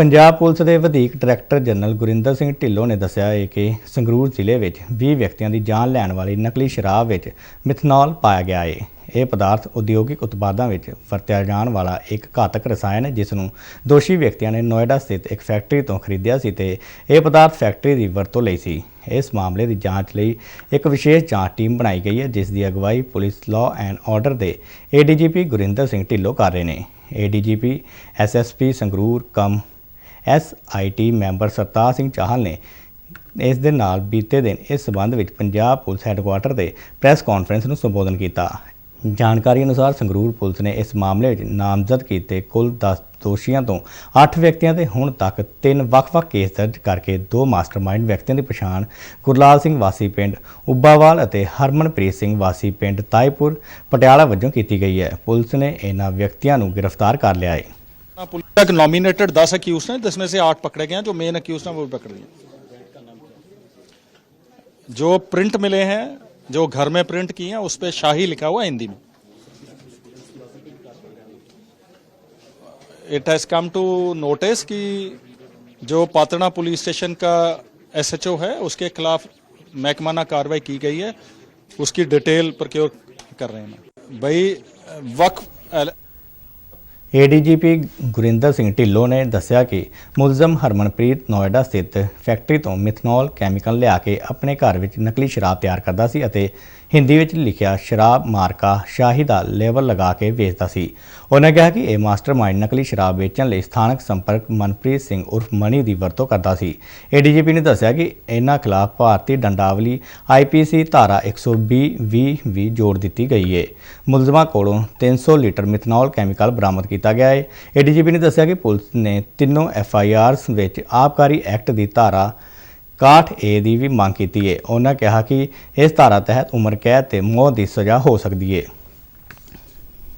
Punjab police ਦੇ ਵਧੀਕ director general Gurinder Singh Dhillon ਨੇ ਦੱਸਿਆ ਹੈ ਕਿ ਸੰਗਰੂਰ ਜ਼ਿਲ੍ਹੇ ਵਿੱਚ 20 ਵਿਅਕਤੀਆਂ ਦੀ ਜਾਨ ਲੈਣ ਵਾਲੀ ਨਕਲੀ ਸ਼ਰਾਬ ਵਿੱਚ ਮਿਥਨੋਲ ਪਾਇਆ ਗਿਆ ਹੈ। ਇਹ ਪਦਾਰਥ ਉਦਯੋਗਿਕ ਉਤਪਾਦਾਂ ਵਿੱਚ ਵਰਤਿਆ ਜਾਣ ਵਾਲਾ ਇੱਕ ਘਾਤਕ ਰਸਾਇਣ ਹੈ ਜਿਸ ਨੂੰ ਦੋਸ਼ੀ ਵਿਅਕਤੀਆਂ ਨੇ ਨੋਇਡਾ ਸਥਿਤ ਇੱਕ ਫੈਕਟਰੀ ਤੋਂ ਖਰੀਦਿਆ ਸੀ ਤੇ ਇਹ ਪਦਾਰਥ ਫੈਕਟਰੀ ਦੀ ਵਰਤੋਂ ਲਈ ਸੀ। ਇਸ ਮਾਮਲੇ ਦੀ ਜਾਂਚ ਲਈ ਇੱਕ ਵਿਸ਼ੇਸ਼ ਜਾਂਚ ਟੀਮ ਬਣਾਈ ਗਈ ਹੈ, ਜਿਸ ਦੀ ਅਗਵਾਈ ਪੁਲਿਸ ਲਾਅ ਐਂਡ ਆਰਡਰ ਦੇ ਏਡੀਜੀਪੀ ਗੁਰਿੰਦਰ ਸਿੰਘ ਢਿੱਲੋਂ ਕਰ ਰਹੇ ਨੇ। ADGP SSP Sangrur, cum SIT member Sartaj Singh Chahal ਨੇ ਇਸ ਦੇ ਨਾਲ ਬੀਤੇ ਦਿਨ ਇਸ ਸਬੰਧ ਵਿੱਚ ਪੰਜਾਬ ਪੁਲਿਸ ਹੈੱਡਕੁਆਰਟਰ ਦੇ ਪ੍ਰੈਸ ਕਾਨਫਰੰਸ ਨੂੰ ਸੰਬੋਧਨ ਕੀਤਾ। ਜਾਣਕਾਰੀ ਅਨੁਸਾਰ ਸੰਗਰੂਰ ਪੁਲਿਸ ਨੇ ਇਸ ਮਾਮਲੇ ਵਿੱਚ ਨਾਮਜ਼ਦ ਕੀਤੇ ਕੁੱਲ 10 ਦੋਸ਼ੀਆਂ ਤੋਂ 8 ਵਿਅਕਤੀਆਂ ਤੇ ਹੁਣ ਤੱਕ ਤਿੰਨ ਵੱਖ-ਵੱਖ ਕੇਸ ਦਰਜ ਕਰਕੇ ਦੋ ਮਾਸਟਰਮਾਈਂਡ ਵਿਅਕਤੀਆਂ ਦੀ ਪਛਾਣ ਗੁਰਲਾਲ ਸਿੰਘ ਵਾਸੀ ਪਿੰਡ ਉੱਬਾਵਾਲ ਅਤੇ ਹਰਮਨਪ੍ਰੀਤ ਸਿੰਘ ਵਾਸੀ ਪਿੰਡ ਤਾਈਪੁਰ ਪਟਿਆਲਾ ਵਜੋਂ ਕੀਤੀ ਗਈ ਹੈ। ਪੁਲਿਸ ਨੇ ਇਹਨਾਂ ਵਿਅਕਤੀਆਂ ਨੂੰ ਗ੍ਰਿਫਤਾਰ ਕਰ ਲਿਆ ਹੈ। पुलिस तक नॉमिनेटेड दस अक्यूज हैं, जिसमें से आठ पकड़े गए हैं, जो मेन अक्यूज हैं, वो भी पकड़े गए जो प्रिंट मिले हैं, जो घर में प्रिंट किए हैं, उस पर शाही लिखा हुआ हिंदी में। It has come to notice कि जो पातड़ा पुलिस स्टेशन का एसएचओ है, उसके खिलाफ महकमाना कार्रवाई की गई है, उसकी डिटेल प्रोक्योर कर रहे हैं। भाई, वक्फ ਏਡੀਜੀਪੀ ਗੁਰਿੰਦਰ ਸਿੰਘ ਢਿੱਲੋਂ ਨੇ ਦੱਸਿਆ ਕਿ ਮੁਲਜ਼ਮ ਹਰਮਨਪ੍ਰੀਤ ਨੋਇਡਾ ਸਥਿਤ ਫੈਕਟਰੀ ਤੋਂ ਮਿਥਨੋਲ ਕੈਮੀਕਲ ਲਿਆ ਕੇ ਆਪਣੇ ਘਰ ਵਿੱਚ ਨਕਲੀ ਸ਼ਰਾਬ ਤਿਆਰ ਕਰਦਾ ਸੀ ਅਤੇ ਹਿੰਦੀ ਵਿੱਚ ਲਿਖਿਆ ਸ਼ਰਾਬ ਮਾਰਕਾ ਸ਼ਾਹੀ ਦਾ ਲੇਬਲ ਲਗਾ ਕੇ ਵੇਚਦਾ ਸੀ। ਉਹਨਾਂ ਕਿਹਾ ਕਿ ਇਹ ਮਾਸਟਰਮਾਈਂਡ ਨਕਲੀ ਸ਼ਰਾਬ ਵੇਚਣ ਲਈ ਸਥਾਨਕ ਸੰਪਰਕ ਮਨਪ੍ਰੀਤ ਸਿੰਘ ਉਰਫ ਮਣੀ ਦੀ ਵਰਤੋਂ ਕਰਦਾ ਸੀ। ਏਡੀਜੀਪੀ ਨੇ ਦੱਸਿਆ ਕਿ ਇਹਨਾਂ ਖਿਲਾਫ ਭਾਰਤੀ ਡੰਡਾਵਲੀ ਆਈਪੀਸੀ ਧਾਰਾ 120 20 ਵੀ ਜੋੜ ਦਿੱਤੀ ਗਈ ਹੈ ਮੁਲਜ਼ਮਾਂ ਕੋਲੋਂ 300 ਲੀਟਰ ਮਿਥਨੋਲ ਕੈਮੀਕਲ ਬਰਾਮਦ ਕੀਤਾ ਗਿਆ ਹੈ ਏਡੀਜੀਪੀ ਨੇ ਦੱਸਿਆ ਕਿ ਪੁਲਿਸ ਨੇ ਤਿੰਨੋਂ ਐਫਆਈਆਰਸ ਵਿੱਚ ਆਬਕਾਰੀ ਐਕਟ ਦੀ ਧਾਰਾ 61 ਏ ਦੀ ਵੀ ਮੰਗ ਕੀਤੀ ਹੈ ਉਹਨਾਂ ਕਿਹਾ ਕਿ ਇਸ ਧਾਰਾ ਤਹਿਤ ਉਮਰ ਕੈਦ ਤੇ ਮੌਤ ਦੀ ਸਜ਼ਾ ਹੋ ਸਕਦੀ ਹੈ